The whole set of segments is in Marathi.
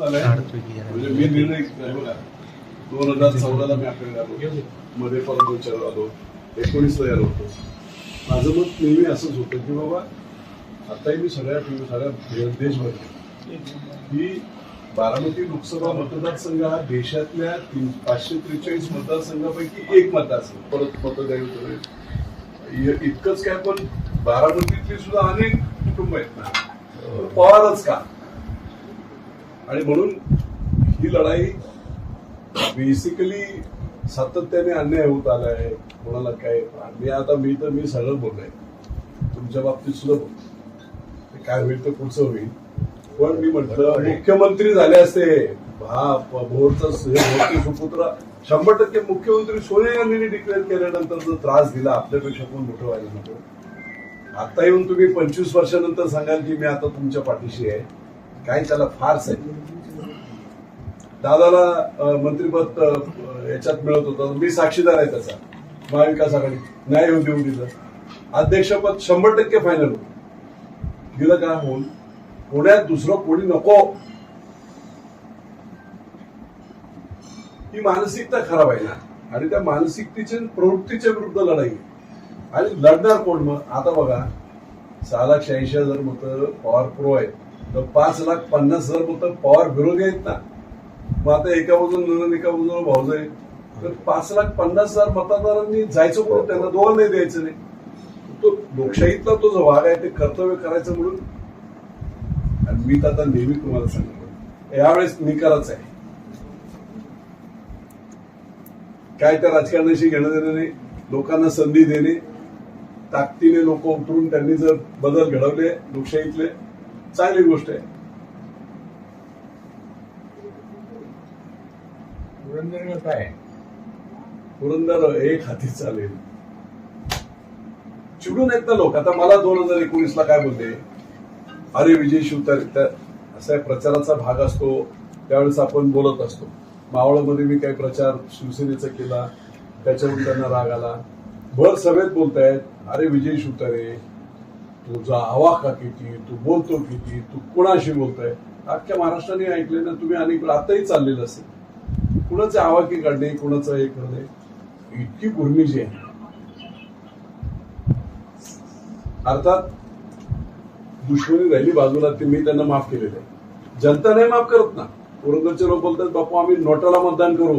झालंय. म्हणजे मी निर्णय बघा. दोन हजार चौदाला मी आपल्याला आलो. मध्ये परत दोन चार आलो. एकोणीसला यायला होतो. माझं मत नेहमी असंच होतं की बाबा आताही मी सगळ्या सगळ्या देशभर की बारामती लोकसभा मतदारसंघ हा देशातल्या तीन पाचशे त्रेचाळीस मतदारसंघापैकी एक मतदारसंघ. परत मतदान इतकंच काय पण बारामतीतली सुद्धा अनेक कुटुंब आहेत ना. पण पवारच का? आणि म्हणून ही लढाई बेसिकली सातत्याने अन्याय होत आलाय कोणाला काय मी आता मी तर मी सगळं बोललोय. तुमच्या बाबतीत सुद्धा बोलतो काय होईल तर पुढचं होईल. पण मी म्हटलं मुख्यमंत्री झाले असते. हा भोरचा सुपुत्र. शंभर टक्के मुख्यमंत्री सोनिया गांधींनी डिक्लेअर केल्यानंतर जो त्रास दिला आपल्यापेक्षा पण मोठं व्हायला नको. आता येऊन तुम्ही पंचवीस वर्षानंतर सांगाल की मी आता तुमच्या पाठीशी आहे. काही त्याला फारच आहे. दादाला मंत्रीपद याच्यात मिळत होतं. मी साक्षीदार आहे त्याचा. महाविकास आघाडी. नाही होती उदीचं अध्यक्षपद शंभर टक्के फायनल होत. दिलं का? होऊन. पुण्यात दुसरं कोणी नको. ही मानसिकता खराब आहे ना. आणि त्या मानसिकतेच्या प्रवृत्तीच्या विरुद्ध लढाई. आणि लढणार कोण मग? आता बघा सहा लाख शहाऐंशी हजार मत पॉवर प्रो आहेत. तर पाच लाख पन्नास हजार फक्त पवार विरोधी आहेत ना. मग आता एका बाजून नंदन एका बाजूला भाऊज आहे तर पाच लाख पन्नास हजार मतदारांनी जायचं कोण त्यांना दोघांनाही द्यायचं नाही. तो लोकशाहीतला तो जो भाग आहे ते कर्तव्य करायचं म्हणून. आणि मी तर आता नेहमी तुम्हाला सांगतो यावेळेस निकालच आहे. काय त्या राजकारणाशी घेणं देणं नाही लोकांना संधी देणे ताकदीने लोक उतरून त्यांनी जर बदल घडवले लोकशाहीतले चांगली गोष्ट आहे. पुरंदर काय? पुरंदर एक हाती चालेल. चिडून आहेत ना लोक. आता मला दोन हजार एकोणीस ला काय बोलते अरे विजय शिवतारे असा प्रचाराचा भाग असतो. त्यावेळेस आपण बोलत असतो. मावळमध्ये मी काही प्रचार शिवसेनेचा केला. त्याच्यावरून त्यांना राग आला. भर सभेत बोलतायत अरे विजय शिवतारे तुझा आवाका किती तू बोलतो किती तू कुणाशी बोलतोय? अख्ख्या महाराष्ट्राने ऐकले ना तुम्ही अनेक आताही चाललेलं असेल. कुणाचे आवाकी काढणे कुणाचं हे करणे इतकी गुर्मीजी आहे. अर्थात दुश्मनी राहिली बाजूला ते मी त्यांना माफ केलेलं आहे. जनता नाही माफ करत ना. पुरंदरचे लोक बोलतात बापू आम्ही नोटाला मतदान करू.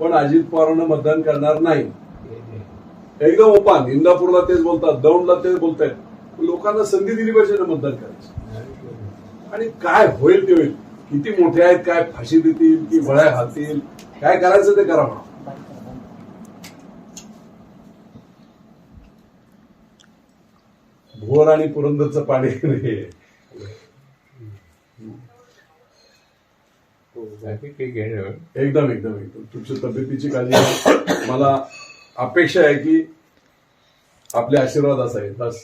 पण अजित पवारांना मतदान करणार नाही. एकदम ओपन इंदापूरला तेच बोलतात दौंडला तेच बोलतायत. लोकांना संधी दिली पाहिजे ना मतदान करायची. आणि काय होईल ते होईल. किती मोठे आहेत काय फाशी देतील की वळ्या घालतील काय करायचं ते करा म्हणा. भोर आणि पुरंदरचं पाणी एकदम एकदम एकदम. तुमच्या तब्येतीची काळजी. मला अपेक्षा आहे की आपले आशीर्वाद असावे बस.